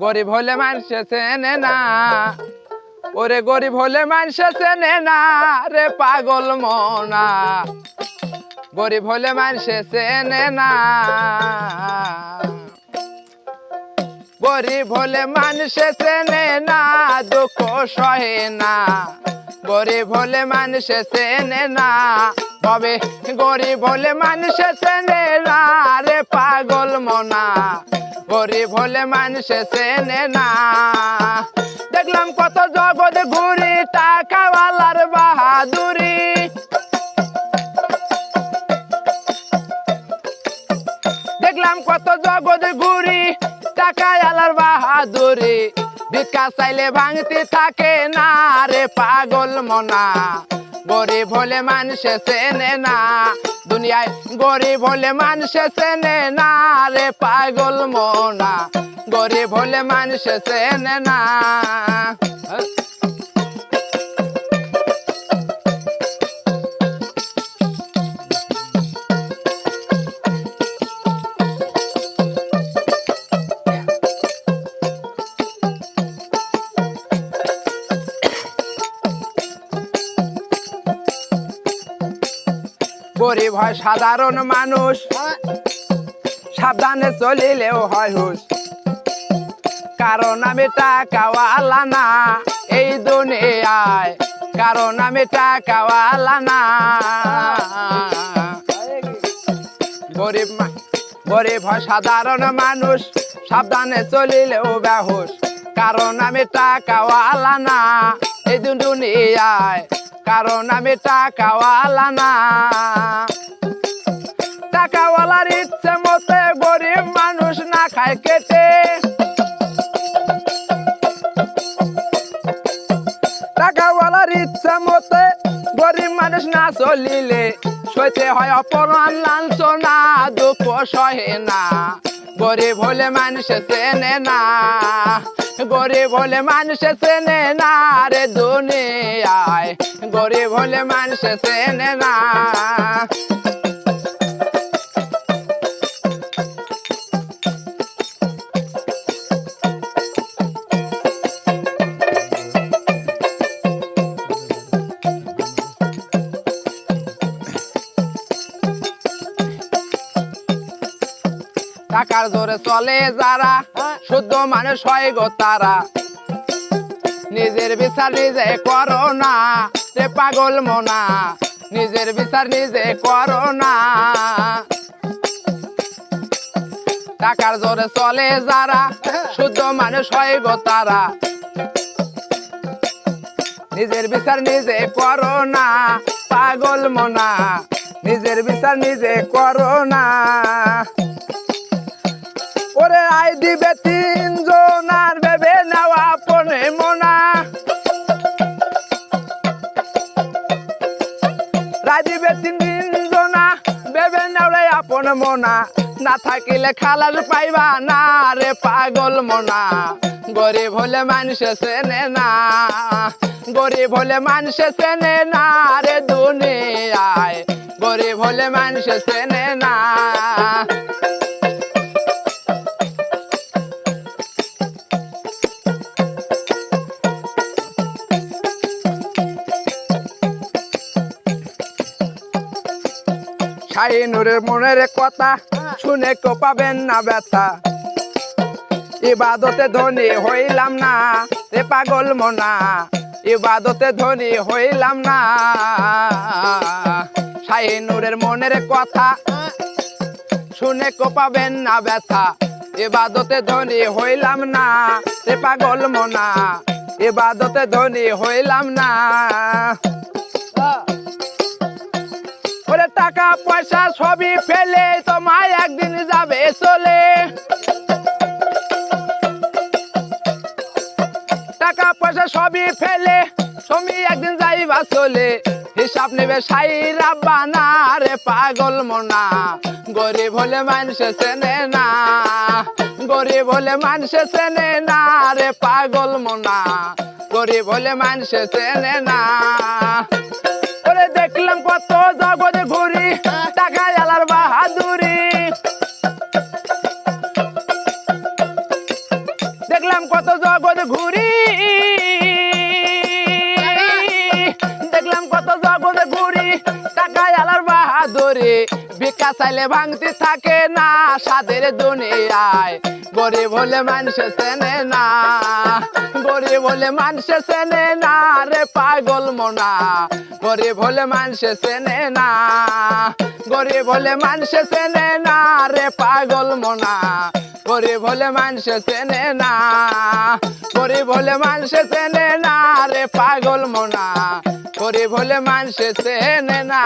গরিব হলে মানুষে চেনে না। ওরে গরিব হলে মানুষে চেনে না রে পাগল মনা। গরিব হলে মানুষে চেনে না। গরিব হলে মানুষে চেনে না, দুঃখ সহে না। গরিব হলে মানুষে চেনে না, তবে গরিব হলে মানুষে চেনে না রে পাগল মনা। গরিব হলে মানুষে চেনে না দেখলাম কত জগৎ ঘুরি, টাকাওয়ালার বাহাদুরি। দেখলাম কত জগৎ ঘুরি টাকা আলার বাহাদুরি। ভিক্ষা চাইলে ভাঙতে থাকে না রে পাগল মনা। গরিব হলে মানুষে চেনে না। দুনিয়ায় গরিব হলে মানুষে চেনে না রে পাগল মনা। গরিব হলে মানুষে চেনে না। গরিব হয় সাধারণ মানুষ। সাবধানে চলিলেও হয় হুশ। কারণ আমি টাকাওয়ালা না, এই দুনিয়ায়। কারণ আমি টাকাওয়ালা না। গরিব গরিব হয়, সাধারণ মানুষ। সাবধানে চলিলেও বেহুশ। কারণ আমি টাকাওয়ালা না, এই দুনিয়ায়। কারণ আমি টাকাওয়ালা না। টাকাওয়ালার ইচ্ছে মতে গরিব মানুষ না খায় কেটে। টাকাওয়ালার ইচ্ছা মতে গরিব মানুষ না চলিলে সইতে হয় অপমান লাঞ্ছনা, দুঃখ সহে না। গরিব হলে মানুষ চেনে না। গরিব হলে মানুষ চেনে না রে দুনিয়ায়। গরিব হলে মানুষ চেনে না। টাকার জোরে চলে যারা, শুদ্ধ মানুষ হয় গো তারা। নিজের বিচার নিজে করো না। পাগল মোনা, নিজের বিচার নিজে করো না। টাকার জোরে চলে যারা, শুদ্ধ মানুষ গো তারা। নিজের বিচার নিজে করো না, পাগল মোনা, নিজের বিচার নিজে করো না। ওরে আই দিবে রাই দিন তিনজনা বেবে নেওয়াই আপন মনা। না থাকিলে খালার পাইবা না রে পাগল মনা। গরিব হলে মানুষে চেনে না, গরিব হলে মানুষে চেনে না রে দুনিয়ায়। গরিব হলে মানুষে চেনে না। শাহিনুরের মনের কথা, শুনে কো পাবেন না ব্যথা। ইবাদতে ধনী হইলাম না রে পাগল মনা। ইবাদতে ধনী হইলাম না। শাহিনুরের মনের কথা, শুনে কো পাবেন না ব্যথা। ইবাদতে ধনী হইলাম না রে পাগল মনা। ইবাদতে ধনী হইলাম না। ওরে টাকা, পয়সা সবই ফেলে তোমায় একদিন যাবে চলে। টাকা, পয়সা সবই ফেলে তুমি একদিন যাইবা চলে। হিসাব নেবে সাই রাব্বা না রে পাগল মোনা, গরিব হলে মানুষ চেনে না। গরিব হলে মানুষ চেনে না রে পাগল মোনা, গরিব হলে মানুষ চেনে না। ওরে দেখলাম কত জগতে ঘুরি, টাকা জ্বালার বাহাদুরি। দেখলাম কত জগৎ ঘুরি, দেখলাম কত জগৎ ঘুরি, টাকা জ্বালার বাহাদুরি। ভিক্ষা চাইলে ভাঙতি থাকে না সাদের দুনিয়ায়। গরিব হলে মানুষ চেনে না, গরিব হলে মানুষ চেনে না রে পাগল মোনা। গরিব হলে মানুষ চেনে না, গরিব হলে মানুষ চেনে না রে পাগল মোনা। গরিব হলে মানুষ চেনে না, গরিব হলে মানুষ চেনে না রে পাগল মোনা। গরিব হলে মানুষ চেনে না।